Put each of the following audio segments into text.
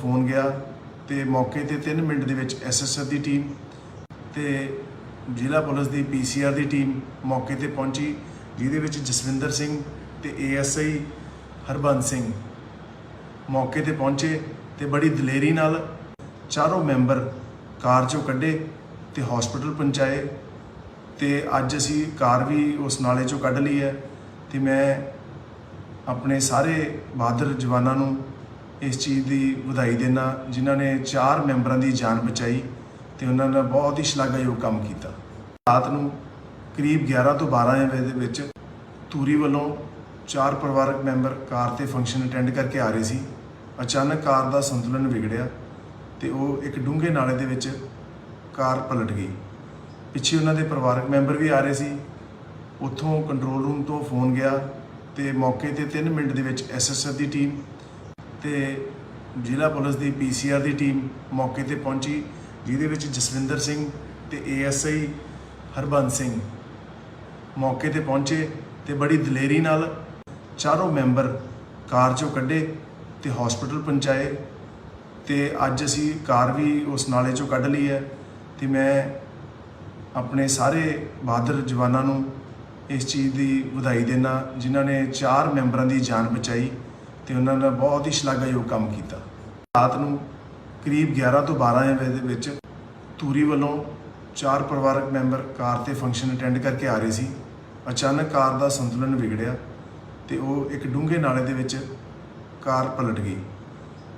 Phone ਗਿਆ ਤੇ ਮੌਕੇ ਤੇ 3 ਮਿੰਟ ਦੇ ਵਿੱਚ ਐਸਐਸਐਫ ਦੀ ਟੀਮ ਤੇ ਜ਼ਿਲ੍ਹਾ ਪੁਲਿਸ ਦੀ ਪੀਸੀਆਰ ਦੀ ਟੀਮ ਮੌਕੇ ਤੇ ਪਹੁੰਚੀ, ਜਿਹਦੇ ਵਿੱਚ ਜਸਵਿੰਦਰ ਸਿੰਘ ਤੇ ਏਐਸਆਈ ਹਰਬੰਸ ਸਿੰਘ ਮੌਕੇ ਤੇ ਪਹੁੰਚੇ ਤੇ ਬੜੀ ਦਲੇਰੀ ਨਾਲ ਚਾਰੋਂ ਮੈਂਬਰ ਕਾਰ ਚੋਂ ਕੱਢੇ ਤੇ ਹਸਪੀਟਲ ਪਹੁੰਚਾਏ ਤੇ ਅੱਜ ਅਸੀਂ ਕਾਰ ਵੀ ਉਸ ਨਾਲੇ ਚੋਂ ਕੱਢ ਲਈ ਹੈ ਤੇ ਮੈਂ ਆਪਣੇ ਸਾਰੇ ਬਹਾਦਰ ਜਵਾਨਾਂ ਨੂੰ ਇਸ ਚੀਜ਼ ਦੀ ਵਧਾਈ ਦੇਣਾ, ਜਿਨ੍ਹਾਂ ਨੇ ਚਾਰ ਮੈਂਬਰਾਂ ਦੀ ਜਾਨ ਬਚਾਈ ਤੇ ਉਹਨਾਂ ਨੇ ਬਹੁਤ ਹੀ ਸ਼ਲਾਘਾਯੋਗ ਕੰਮ ਕੀਤਾ। ਰਾਤ ਨੂੰ ਕਰੀਬ 11 ਤੋਂ 12 ਵਜੇ ਦੇ ਵਿੱਚ ਧੂਰੀ ਵੱਲੋਂ ਚਾਰ ਪਰਿਵਾਰਕ ਮੈਂਬਰ ਕਾਰ ਤੇ ਫੰਕਸ਼ਨ ਅਟੈਂਡ ਕਰਕੇ ਆ ਰਹੇ ਸੀ। ਅਚਾਨਕ ਕਾਰ ਦਾ ਸੰਤੁਲਨ ਵਿਗੜਿਆ ਤੇ ਉਹ ਇੱਕ ਡੂੰਘੇ ਨਾਲੇ ਦੇ ਵਿੱਚ ਕਾਰ ਪਲਟ ਗਈ। ਪਿੱਛੇ ਉਹਨਾਂ ਦੇ ਪਰਿਵਾਰਕ ਮੈਂਬਰ ਵੀ ਆ ਰਹੇ ਸੀ। ਉੱਥੋਂ ਕੰਟਰੋਲ ਰੂਮ ਤੋਂ ਫੋਨ ਗਿਆ ਤੇ ਮੌਕੇ ਤੇ 3 ਮਿੰਟ ਦੇ ਵਿੱਚ ਐਸਐਸਐਫ ਦੀ ਟੀਮ ਤੇ ਜ਼ਿਲ੍ਹਾ ਪੁਲਿਸ ਦੀ ਪੀਸੀਆਰ ਦੀ ਟੀਮ ਮੌਕੇ ਤੇ ਪਹੁੰਚੀ, ਜਿਹਦੇ ਵਿੱਚ ਜਸਵਿੰਦਰ ਸਿੰਘ ਤੇ ਏਐਸਆਈ ਹਰਬੰਸ ਸਿੰਘ ਮੌਕੇ ਤੇ ਪਹੁੰਚੇ ਤੇ ਬੜੀ ਦਲੇਰੀ ਨਾਲ ਚਾਰੋਂ ਮੈਂਬਰ ਕਾਰ ਚੋਂ ਕੱਢੇ ਤੇ ਹਸਪੀਟਲ ਪਹੁੰਚਾਏ ਤੇ ਅੱਜ ਅਸੀਂ ਕਾਰ ਵੀ ਉਸ ਨਾਲੇ ਚੋਂ ਕੱਢ ਲਈ ਹੈ ਤੇ ਮੈਂ ਆਪਣੇ ਸਾਰੇ ਬਹਾਦਰ ਜਵਾਨਾਂ ਨੂੰ ਇਸ ਚੀਜ਼ ਦੀ ਵਧਾਈ ਦੇਣਾ ਜਿਨ੍ਹਾਂ ਨੇ ਚਾਰ ਮੈਂਬਰਾਂ ਦੀ ਜਾਨ ਬਚਾਈ। ਤੇ ਉਹਨਾਂ ਨੇ ਬਹੁਤ ਹੀ ਸ਼ਲਾਘਾਯੋਗ ਕੰਮ ਕੀਤਾ। ਰਾਤ ਨੂੰ ਕਰੀਬ 11 ਤੋਂ 12 ਵਜੇ ਦੇ ਵਿੱਚ ਧੂਰੀ ਵੱਲੋਂ ਚਾਰ ਪਰਿਵਾਰਕ ਮੈਂਬਰ ਕਾਰ ਤੇ ਫੰਕਸ਼ਨ ਅਟੈਂਡ ਕਰਕੇ ਆ ਰਹੇ ਸੀ। ਅਚਾਨਕ ਕਾਰ ਦਾ ਸੰਤੁਲਨ ਵਿਗੜਿਆ ਤੇ ਉਹ ਇੱਕ ਡੂੰਘੇ ਨਾਲੇ ਦੇ ਵਿੱਚ ਕਾਰ ਪਲਟ ਗਈ।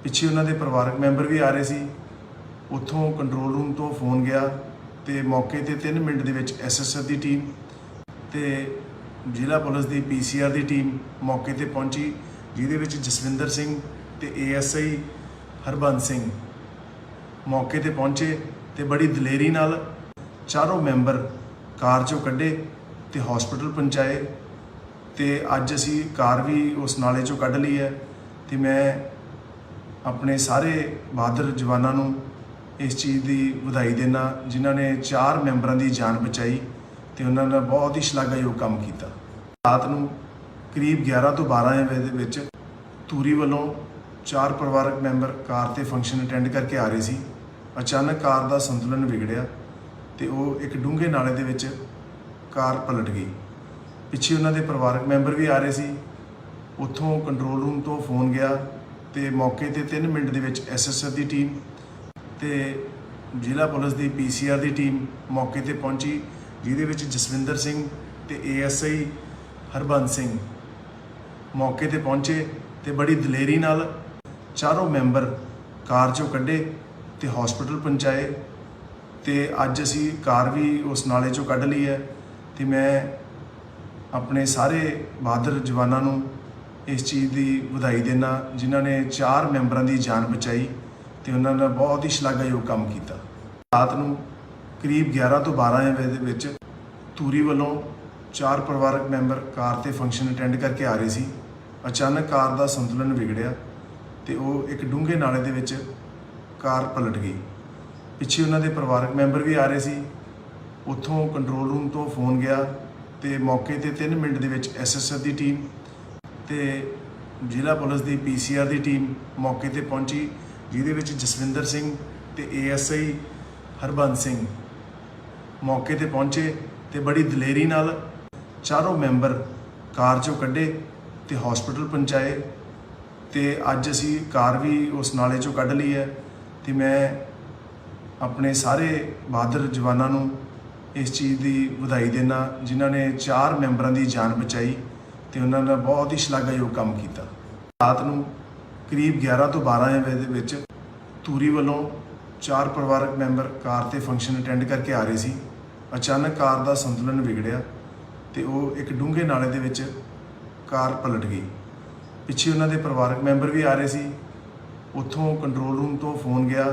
ਪਿੱਛੇ ਉਹਨਾਂ ਦੇ ਪਰਿਵਾਰਕ ਮੈਂਬਰ ਵੀ ਆ ਰਹੇ ਸੀ। ਉੱਥੋਂ ਕੰਟਰੋਲ ਰੂਮ ਤੋਂ ਫੋਨ ਗਿਆ ਤੇ ਮੌਕੇ ਤੇ 3 ਮਿੰਟ ਦੇ ਵਿੱਚ ਐਸਐਸਐਫ ਦੀ ਟੀਮ ਤੇ ਜ਼ਿਲ੍ਹਾ ਪੁਲਿਸ ਦੀ ਪੀਸੀਆਰ ਦੀ ਟੀਮ ਮੌਕੇ ਤੇ ਪਹੁੰਚੀ। ਜਿਹਦੇ ਵਿੱਚ ਜਸਵਿੰਦਰ ਸਿੰਘ ਤੇ ਏਐਸਆਈ ਹਰਬੰਸ ਸਿੰਘ ਮੌਕੇ ਤੇ ਪਹੁੰਚੇ ਤੇ ਬੜੀ ਦਲੇਰੀ ਨਾਲ ਚਾਰੋਂ ਮੈਂਬਰ ਕਾਰ ਚੋਂ ਕੱਢੇ ਤੇ ਹਸਪੀਟਲ ਪਹੁੰਚਾਏ ਤੇ ਅੱਜ ਅਸੀਂ ਕਾਰ ਵੀ ਉਸ ਨਾਲੇ ਚੋਂ ਕੱਢ ਲਈ ਹੈ ਤੇ ਮੈਂ ਆਪਣੇ ਸਾਰੇ ਬਹਾਦਰ ਜਵਾਨਾਂ ਨੂੰ ਇਸ ਚੀਜ਼ ਦੀ ਵਧਾਈ ਦੇਣਾ ਜਿਨ੍ਹਾਂ ਨੇ ਚਾਰ ਮੈਂਬਰਾਂ ਦੀ ਜਾਨ ਬਚਾਈ ਤੇ ਉਹਨਾਂ ਨੇ ਬਹੁਤ ਹੀ ਸ਼ਲਾਘਾਯੋਗ ਕੰਮ ਕੀਤਾ। ਰਾਤ ਨੂੰ ਕਰੀਬ 11 ਤੋਂ 12 ਵਜੇ ਦੇ ਵਿੱਚ ਧੂਰੀ ਵੱਲੋਂ ਚਾਰ ਪਰਿਵਾਰਕ ਮੈਂਬਰ ਕਾਰ ਤੇ ਫੰਕਸ਼ਨ ਅਟੈਂਡ ਕਰਕੇ ਆ ਰਹੇ ਸੀ। ਅਚਾਨਕ ਕਾਰ ਦਾ ਸੰਤੁਲਨ ਵਿਗੜਿਆ ਤੇ ਉਹ ਇੱਕ ਡੂੰਘੇ ਨਾਲੇ ਦੇ ਵਿੱਚ ਕਾਰ ਪਲਟ ਗਈ। ਪਿੱਛੇ ਉਹਨਾਂ ਦੇ ਪਰਿਵਾਰਕ ਮੈਂਬਰ ਵੀ ਆ ਰਹੇ ਸੀ। ਉੱਥੋਂ ਕੰਟਰੋਲ ਰੂਮ ਤੋਂ ਫੋਨ ਗਿਆ ਤੇ ਮੌਕੇ ਤੇ 3 ਮਿੰਟ ਦੇ ਵਿੱਚ ਐਸਐਸਐਫ ਦੀ ਟੀਮ ਤੇ ਜ਼ਿਲ੍ਹਾ ਪੁਲਿਸ ਦੀ ਪੀਸੀਆਰ ਦੀ ਟੀਮ ਮੌਕੇ ਤੇ ਪਹੁੰਚੀ, ਜਿਹਦੇ ਵਿੱਚ ਜਸਵਿੰਦਰ ਸਿੰਘ ਤੇ ਏਐਸਆਈ ਹਰਬੰਸ ਸਿੰਘ ਮੌਕੇ ਤੇ ਪਹੁੰਚੇ ਤੇ ਬੜੀ ਦਲੇਰੀ ਨਾਲ ਚਾਰੋਂ ਮੈਂਬਰ ਕਾਰ ਚੋਂ ਕੱਢੇ ਤੇ ਹਸਪੀਟਲ ਪਹੁੰਚਾਏ ਤੇ ਅੱਜ ਅਸੀਂ ਕਾਰ ਵੀ ਉਸ ਨਾਲੇ ਚੋਂ ਕੱਢ ਲਈ ਹੈ ਤੇ ਮੈਂ ਆਪਣੇ ਸਾਰੇ ਬਹਾਦਰ ਜਵਾਨਾਂ ਨੂੰ ਇਸ ਚੀਜ਼ ਦੀ ਵਧਾਈ ਦੇਣਾ ਜਿਨ੍ਹਾਂ ਨੇ ਚਾਰ ਮੈਂਬਰਾਂ ਦੀ ਜਾਨ ਬਚਾਈ ਤੇ ਉਹਨਾਂ ਨੇ ਬਹੁਤ ਹੀ ਸ਼ਲਾਘਾਯੋਗ ਕੰਮ ਕੀਤਾ। ਰਾਤ ਨੂੰ ਕਰੀਬ 11 ਤੋਂ 12 ਵਜੇ ਦੇ ਵਿੱਚ ਧੂਰੀ ਵੱਲੋਂ ਚਾਰ ਪਰਿਵਾਰਕ ਮੈਂਬਰ ਕਾਰ ਤੇ ਫੰਕਸ਼ਨ ਅਟੈਂਡ ਕਰਕੇ ਆ ਰਹੇ ਸੀ। ਅਚਾਨਕ ਕਾਰ ਦਾ ਸੰਤੁਲਨ ਵਿਗੜਿਆ ਤੇ ਉਹ ਇੱਕ ਡੂੰਘੇ ਨਾਲੇ ਦੇ ਵਿੱਚ ਕਾਰ ਪਲਟ ਗਈ। ਪਿੱਛੇ ਉਹਨਾਂ ਦੇ ਪਰਿਵਾਰਕ ਮੈਂਬਰ ਵੀ ਆ ਰਹੇ ਸੀ। ਉੱਥੋਂ ਕੰਟਰੋਲ ਰੂਮ ਤੋਂ ਫੋਨ ਗਿਆ ਤੇ ਮੌਕੇ ਤੇ 3 ਮਿੰਟ ਦੇ ਵਿੱਚ ਐਸਐਸਐਫ ਦੀ ਟੀਮ ਤੇ ਜ਼ਿਲ੍ਹਾ ਪੁਲਿਸ ਦੀ ਪੀਸੀਆਰ ਦੀ ਟੀਮ ਮੌਕੇ ਤੇ ਪਹੁੰਚੀ, ਜਿਹਦੇ ਵਿੱਚ ਜਸਵਿੰਦਰ ਸਿੰਘ ਤੇ ਏਐਸਆਈ ਹਰਬੰਸ ਸਿੰਘ ਮੌਕੇ ਤੇ ਪਹੁੰਚੇ ਤੇ ਬੜੀ ਦਲੇਰੀ ਨਾਲ ਚਾਰੋਂ ਮੈਂਬਰ ਕਾਰ ਚੋਂ ਕੱਢੇ ਤੇ ਹਸਪੀਟਲ ਪਹੁੰਚਾਏ ਤੇ ਅੱਜ ਅਸੀਂ ਕਾਰ ਵੀ ਉਸ ਨਾਲੇ ਚੋਂ ਕੱਢ ਲਈ ਹੈ ਤੇ ਮੈਂ ਆਪਣੇ ਸਾਰੇ ਬਹਾਦਰ ਜਵਾਨਾਂ ਨੂੰ ਇਸ ਚੀਜ਼ ਦੀ ਵਧਾਈ ਦੇਣਾ ਜਿਨ੍ਹਾਂ ਨੇ ਚਾਰ ਮੈਂਬਰਾਂ ਦੀ ਜਾਨ ਬਚਾਈ ਤੇ ਉਹਨਾਂ ਨੇ ਬਹੁਤ ਹੀ ਸ਼ਲਾਘਾਯੋਗ ਕੰਮ ਕੀਤਾ। ਰਾਤ ਨੂੰ ਕਰੀਬ 11 ਤੋਂ 12 ਵਜੇ ਦੇ ਵਿੱਚ ਧੂਰੀ ਵੱਲੋਂ ਚਾਰ ਪਰਿਵਾਰਕ ਮੈਂਬਰ ਕਾਰ ਤੇ ਫੰਕਸ਼ਨ ਅਟੈਂਡ ਕਰਕੇ ਆ ਰਹੇ ਸੀ। ਅਚਾਨਕ ਕਾਰ ਦਾ ਸੰਤੁਲਨ ਵਿਗੜਿਆ ਤੇ ਉਹ ਇੱਕ ਡੂੰਘੇ ਨਾਲੇ ਦੇ ਵਿੱਚ ਕਾਰ ਪਲਟ ਗਈ। ਪਿੱਛੇ ਉਹਨਾਂ ਦੇ ਪਰਿਵਾਰਕ ਮੈਂਬਰ ਵੀ ਆ ਰਹੇ ਸੀ। ਉੱਥੋਂ ਕੰਟਰੋਲ ਰੂਮ ਤੋਂ ਫੋਨ ਗਿਆ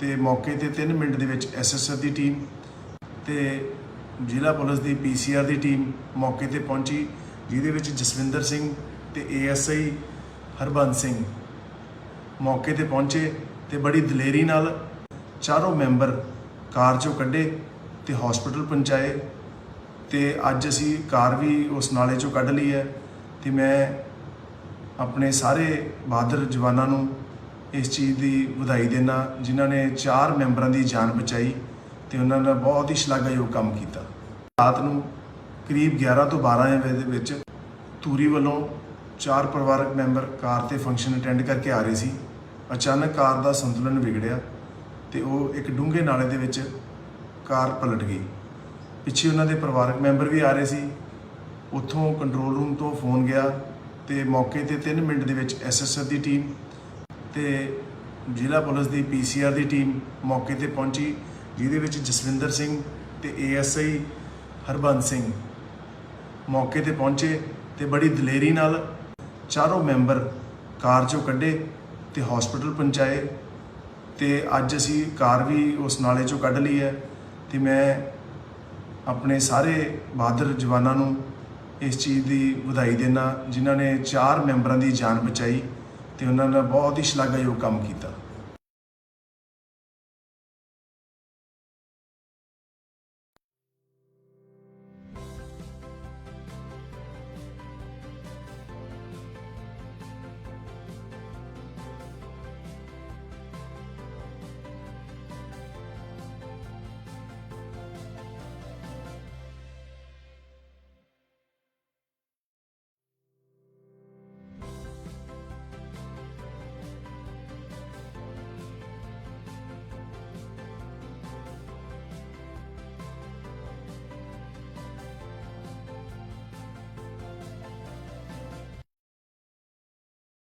ਤੇ ਮੌਕੇ ਤੇ 3 ਮਿੰਟ ਦੇ ਵਿੱਚ ਐਸਐਸਐਫ ਦੀ ਟੀਮ ਤੇ ਜ਼ਿਲ੍ਹਾ ਪੁਲਿਸ ਦੀ ਪੀਸੀਆਰ ਦੀ ਟੀਮ ਮੌਕੇ ਤੇ ਪਹੁੰਚੀ, ਜਿਹਦੇ ਵਿੱਚ ਜਸਵਿੰਦਰ ਸਿੰਘ ਤੇ ਏਐਸਆਈ ਹਰਬੰਸ ਸਿੰਘ ਮੌਕੇ ਤੇ ਪਹੁੰਚੇ ਤੇ ਬੜੀ ਦਲੇਰੀ ਨਾਲ ਚਾਰੋਂ ਮੈਂਬਰ ਕਾਰ ਚੋਂ ਕੱਢੇ ਤੇ ਹਸਪੀਟਲ ਪਹੁੰਚਾਏ ਤੇ ਅੱਜ ਅਸੀਂ ਕਾਰ ਵੀ ਉਸ ਨਾਲੇ ਚੋਂ ਕੱਢ ਲਈ ਹੈ। ਤੇ ਮੈਂ ਆਪਣੇ ਸਾਰੇ ਬਹਾਦਰ ਜਵਾਨਾਂ ਨੂੰ ਇਸ ਚੀਜ਼ ਦੀ ਵਧਾਈ ਦੇਣਾ ਜਿਨ੍ਹਾਂ ਨੇ ਚਾਰ ਮੈਂਬਰਾਂ ਦੀ ਜਾਨ ਬਚਾਈ ਤੇ ਉਹਨਾਂ ਨੇ ਬਹੁਤ ਹੀ ਸ਼ਲਾਘਾਯੋਗ ਕੰਮ ਕੀਤਾ। ਰਾਤ ਨੂੰ ਕਰੀਬ 11 ਤੋਂ 12 ਵਜੇ ਦੇ ਵਿੱਚ ਧੂਰੀ ਵੱਲੋਂ ਚਾਰ ਪਰਿਵਾਰਕ ਮੈਂਬਰ ਕਾਰ ਤੇ ਫੰਕਸ਼ਨ ਅਟੈਂਡ ਕਰਕੇ ਆ ਰਹੇ ਸੀ। ਅਚਾਨਕ ਕਾਰ ਦਾ ਸੰਤੁਲਨ ਵਿਗੜਿਆ ਤੇ ਉਹ ਇੱਕ ਡੂੰਘੇ ਨਾਲੇ ਦੇ ਵਿੱਚ ਕਾਰ ਪਲਟ ਗਈ। ਪਿੱਛੇ ਉਹਨਾਂ ਦੇ ਪਰਿਵਾਰਕ ਮੈਂਬਰ ਵੀ ਆ ਰਹੇ ਸੀ। ਉੱਥੋਂ ਕੰਟਰੋਲ ਰੂਮ ਤੋਂ ਫੋਨ ਗਿਆ ਤੇ ਮੌਕੇ ਤੇ 3 ਮਿੰਟ ਦੇ ਵਿੱਚ ਐਸਐਸਐਫ ਦੀ ਟੀਮ ਤੇ ਜ਼ਿਲ੍ਹਾ ਪੁਲਿਸ ਦੀ ਪੀਸੀਆਰ ਦੀ ਟੀਮ ਮੌਕੇ ਤੇ ਪਹੁੰਚੀ, ਜਿਹਦੇ ਵਿੱਚ ਜਸਵਿੰਦਰ ਸਿੰਘ ਤੇ ਏਐਸਆਈ ਹਰਬੰਸ ਸਿੰਘ ਮੌਕੇ ਤੇ ਪਹੁੰਚੇ ਤੇ ਬੜੀ ਦਲੇਰੀ ਨਾਲ ਚਾਰੋਂ ਮੈਂਬਰ ਕਾਰ ਚੋਂ ਕੱਢੇ ਤੇ ਹਸਪੀਟਲ ਪਹੁੰਚਾਏ ਤੇ ਅੱਜ ਅਸੀਂ ਕਾਰ ਵੀ ਉਸ ਨਾਲੇ ਚੋਂ ਕੱਢ ਲਈ ਹੈ ਤੇ ਮੈਂ ਆਪਣੇ ਸਾਰੇ ਬਹਾਦਰ ਜਵਾਨਾਂ ਨੂੰ ਇਸ ਚੀਜ਼ ਦੀ ਵਧਾਈ ਦੇਣਾ ਜਿਨ੍ਹਾਂ ਨੇ ਚਾਰ ਮੈਂਬਰਾਂ ਦੀ ਜਾਨ ਬਚਾਈ ਤੇ ਉਹਨਾਂ ਨੇ ਬਹੁਤ ਹੀ ਸ਼ਲਾਘਾਯੋਗ ਕੰਮ ਕੀਤਾ।